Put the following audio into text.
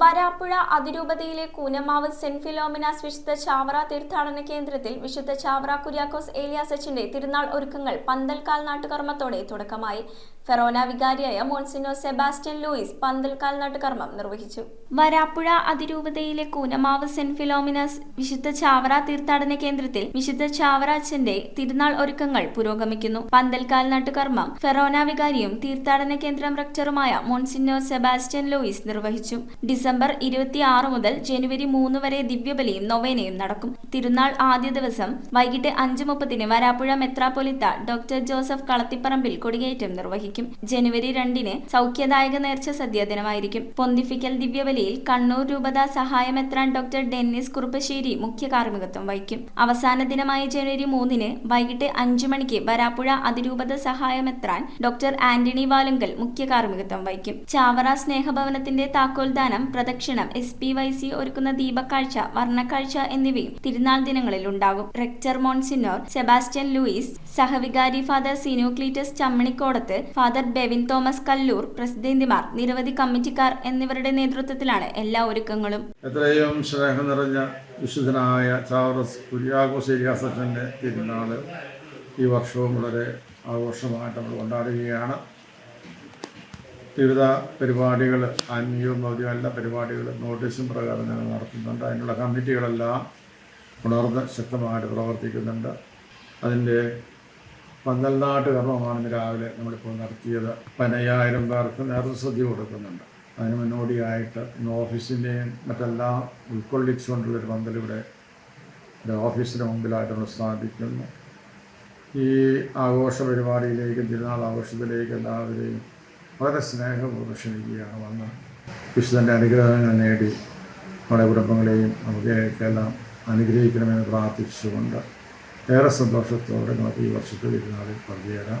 വരാപ്പുഴ അതിരൂപതയിലെ Koonammavu saint Philomena's വിശുദ്ധ ചാവറ തീർത്ഥാടന കേന്ദ്രത്തിൽ വിശുദ്ധ ചാവറ കുര്യാക്കോസ് ഏലിയാസച്ചിന്റെ തിരുനാൾ ഒരുക്കങ്ങൾ പന്തൽക്കാൽ നാട്ടുകർമ്മത്തോടെ തുടക്കമായി. ഫെറോന വികാരിയായ മോൺസിനോ സെബാസ്റ്റ്യൻ ലൂയിസ് പന്തൽക്കാൽ നാട്ടുകർമ്മം നിർവഹിച്ചു. വരാപ്പുഴ അതിരൂപതയിലെ കൂനമാവ് സെന്റ് ഫിലോമിനാസ് വിശുദ്ധ ചാവറ തീർത്ഥാടന കേന്ദ്രത്തിൽ വിശുദ്ധ ചാവറ അച്ഛന്റെ തിരുനാൾ ഒരുക്കങ്ങൾ പുരോഗമിക്കുന്നു. പന്തൽക്കാൽ നാട്ടുകർമ്മം ഫെറോന വികാരിയും തീർത്ഥാടന കേന്ദ്രം റക്ടറുമായ മോൺസിനോ സെബാസ്റ്റ്യൻ ലൂയിസ് നിർവഹിച്ചു. ഡിസംബർ ഇരുപത്തി ആറ് മുതൽ ജനുവരി മൂന്ന് വരെ ദിവ്യബലിയും നൊവേനയും നടക്കും. തിരുനാൾ ആദ്യ ദിവസം വൈകിട്ട് അഞ്ച് മുപ്പതിന് വരാപ്പുഴ മെത്രാപ്പൊലിത്ത ഡോക്ടർ ജോസഫ് കളത്തിപ്പറമ്പിൽ കൊടിയേറ്റം നിർവഹിക്കും. ജനുവരി രണ്ടിന് സൗഖ്യദായക നേർച്ച സദ്യ ദിനമായിരിക്കും. പൊന്തിഫിക്കൽ ദിവ്യബലിയിൽ കണ്ണൂർ രൂപത സഹായമെത്രാൻ ഡോക്ടർ ഡെന്നിസ് കുറുപ്പശ്ശേരി മുഖ്യ കാർമ്മികത്വം വഹിക്കും. അവസാന ദിനമായ ജനുവരി മൂന്നിന് വൈകിട്ട് അഞ്ചു മണിക്ക് വരാപ്പുഴ അതിരൂപത സഹായമെത്രാൻ ഡോക്ടർ ആന്റണി വാലുങ്കൽ മുഖ്യ കാർമ്മികത്വം വഹിക്കും. ചാവറ സ്നേഹഭവനത്തിന്റെ താക്കോൽദാനം പ്രദക്ഷിണം എസ് പി വൈ സി ഒരുക്കുന്ന ദീപക്കാഴ്ച വർണക്കാഴ്ച എന്നിവയും തിരുനാൾ ദിനങ്ങളിൽ ഉണ്ടാകും. റെക്ടർ മോൺസിനോർ സെബാസ്റ്റ്യൻ ലൂയിസ് സഹവികാരി father Sinocleetus Chammanikodath father Bevin Thomas Kallur പ്രസിദ്ധന്തിമാർ നിരവധി കമ്മിറ്റിക്കാർ എന്നിവരുടെ നേതൃത്വത്തിലാണ് എല്ലാ ഒരുക്കങ്ങളും. എത്രയും സ്നേഹം നിറഞ്ഞ വിശുദ്ധനായ ചാവറസ് കുര്യാഘോഷന്റെ തിരുനാൾ ഈ വർഷവും വളരെ ആഘോഷമായിട്ട് നമ്മൾ കൊണ്ടാടുകയാണ്. വിവിധ പരിപാടികൾ ആത്മീയവും ഭൗതികവും എല്ലാ പരിപാടികളും നോട്ടീസും പ്രകാരം ഞങ്ങൾ നടത്തുന്നുണ്ട്. അതിനുള്ള കമ്മിറ്റികളെല്ലാം ഉണർന്ന് ശക്തമായിട്ട് പ്രവർത്തിക്കുന്നുണ്ട്. അതിന്റെ പന്തൽനാട്ട് കർമ്മമാണ് രാവിലെ നമ്മളിപ്പോൾ നടത്തിയത്. പതിനയ്യായിരം പേർക്ക് നേതൃശ്രദ്ധി കൊടുക്കുന്നുണ്ട്. അതിന് മുന്നോടിയായിട്ട് ഇന്ന് ഓഫീസിന്റെയും മറ്റെല്ലാം ഉൾക്കൊള്ളിച്ചുകൊണ്ടുള്ളൊരു പന്തൽ ഇവിടെ ഓഫീസിന് മുമ്പിലായിട്ട് നമ്മൾ സ്ഥാപിക്കുന്നു. ഈ ആഘോഷ പരിപാടിയിലേക്കും തിരുനാൾ ആഘോഷത്തിലേക്കും എല്ലാവരെയും വളരെ സ്നേഹപൂർവം ക്ഷണിക്കുകയാണ് വന്ന് വിശുദ്ധന്റെ അനുഗ്രഹങ്ങൾ നേടി. നമ്മുടെ കുടുംബങ്ങളെയും നമുക്കെല്ലാം അനുഗ്രഹിക്കണമെന്ന് പ്രാർത്ഥിച്ചുകൊണ്ട് ഏറെ സന്തോഷത്തോടെ നമുക്ക് ഈ വർഷത്തെ ഇരുന്നാളിൽ പങ്കുചേരാം.